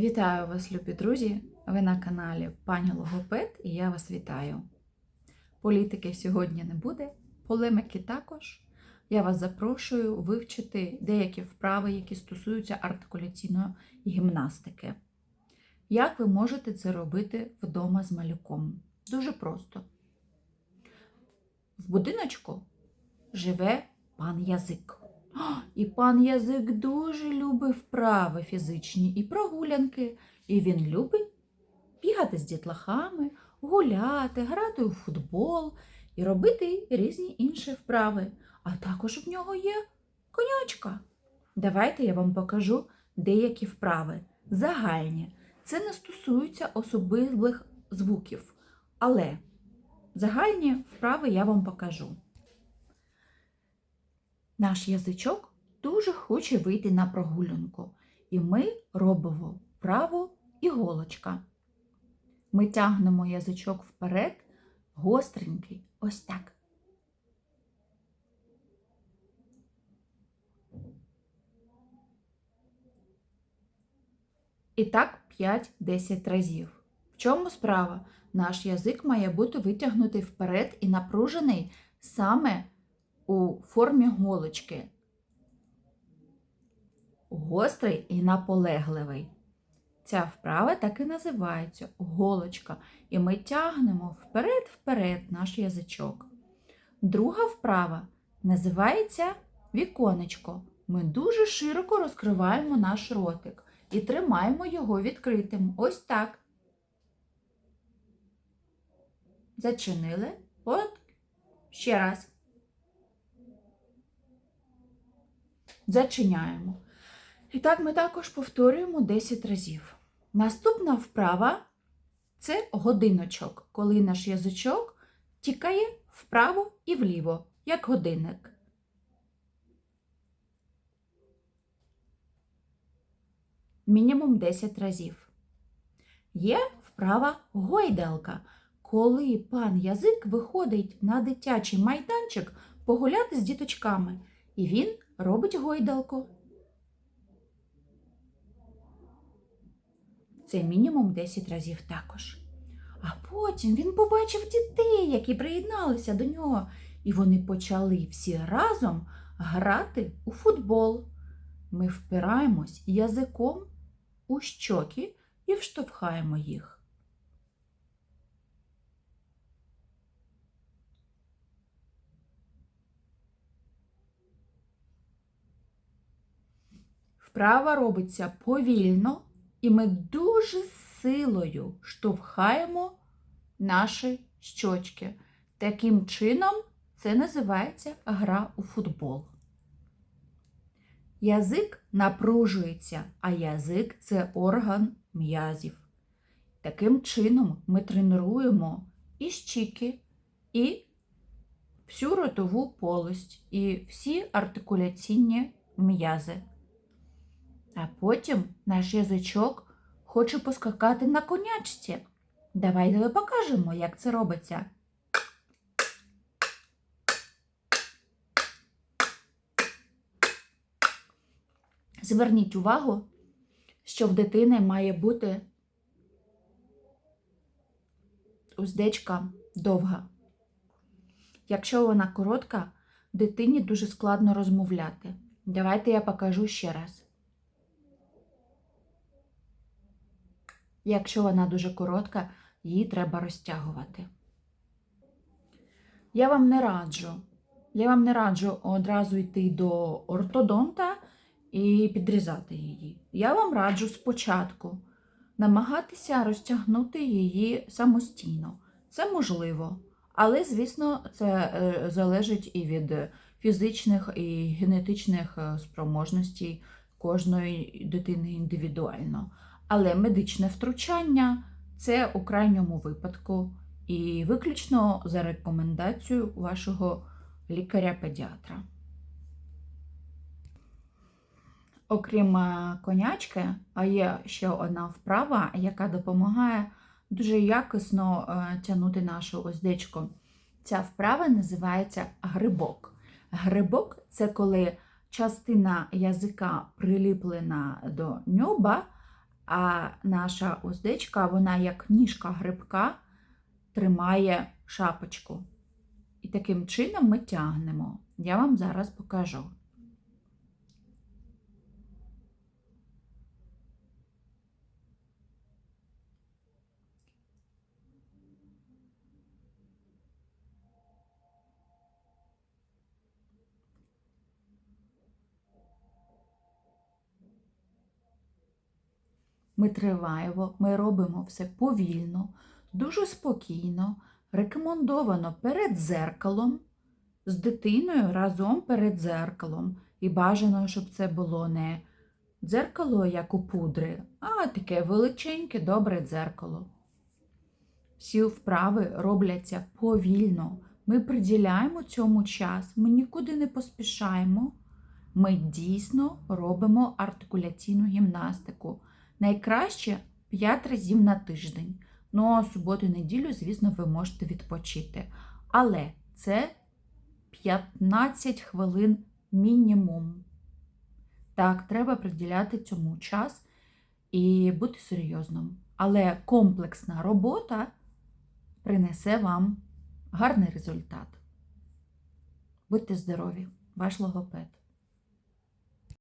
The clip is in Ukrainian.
Вітаю вас, любі друзі! Ви на каналі Пані Логопед і я вас вітаю. Політики сьогодні не буде, полемики також. Я вас запрошую вивчити деякі вправи, які стосуються артикуляційної гімнастики. Як ви можете це робити вдома з малюком? Дуже просто. В будиночку живе пан язик. І пан язик дуже любить вправи фізичні і прогулянки, і він любить бігати з дітлахами, гуляти, грати у футбол і робити різні інші вправи. А також в нього є конячка. Давайте я вам покажу деякі вправи. Загальні. Це не стосується особливих звуків, але загальні вправи я вам покажу. Наш язичок дуже хоче вийти на прогулянку, і ми робимо вправу іголочка. Ми тягнемо язичок вперед, гостренький, ось так. І так 5-10 разів. В чому справа? Наш язик має бути витягнутий вперед і напружений саме у формі голочки. Гострий і наполегливий. Ця вправа так і називається голочка. І ми тягнемо вперед-вперед наш язичок. Друга вправа називається віконечко. Ми дуже широко розкриваємо наш ротик і тримаємо його відкритим. Ось так. Зачинили. От ще раз. Зачиняємо. І так ми також повторюємо 10 разів. Наступна вправа це годиночок, коли наш язичок тікає вправо і вліво, як годинник. Мінімум 10 разів. Є вправа гойдалка, коли пан язик виходить на дитячий майданчик погуляти з діточками, і він робить гойдалку. Це мінімум 10 разів також. А потім він побачив дітей, які приєдналися до нього, і вони почали всі разом грати у футбол. Ми впираємось язиком у щоки і вштовхаємо їх. Вправа робиться повільно, і ми дуже силою штовхаємо наші щочки. Таким чином, це називається гра у футбол. Язик напружується, а язик це орган м'язів. Таким чином ми тренуємо і щіки, і всю ротову полость, і всі артикуляційні м'язи. А потім наш язичок хоче поскакати на конячці. Давайте покажемо, як це робиться. Зверніть увагу, що в дитини має бути уздечка довга. Якщо вона коротка, дитині дуже складно розмовляти. Давайте я покажу ще раз. Якщо вона дуже коротка, її треба розтягувати. Я вам не раджу. Я вам не раджу одразу йти до ортодонта і підрізати її. Я вам раджу спочатку намагатися розтягнути її самостійно. Це можливо, але, звісно, це е, залежить і від фізичних і генетичних е, спроможностей кожної дитини індивідуально. Але медичне втручання це у крайньому випадку і виключно за рекомендацією вашого лікаря-педіатра. Окрім е, конячки, а є ще одна вправа, яка допомагає дуже якісно е, тягнути нашу оздечку. Ця вправа називається грибок. Грибок це коли частина язика приліплена до ньоба, А наша уздечка, вона як ніжка грибка, тримає шапочку. І таким чином ми тягнемо. Я вам зараз покажу. Ми триваємо, ми робимо все повільно, дуже спокійно, рекомендовано перед дзеркалом, з дитиною разом перед дзеркалом. І бажано, щоб це було не дзеркало, як у пудри, а таке величеньке, добре дзеркало. Всі вправи робляться повільно. Ми приділяємо цьому час, ми нікуди не поспішаємо. Ми дійсно робимо артикуляційну гімнастику. Найкраще 5 разів на тиждень. Ну, а суботу і неділю, звісно, ви можете відпочити. Але це 15 хвилин мінімум. Так, треба приділяти цьому час і бути серйозним. Але комплексна робота принесе вам гарний результат. Будьте здорові, ваш логопед.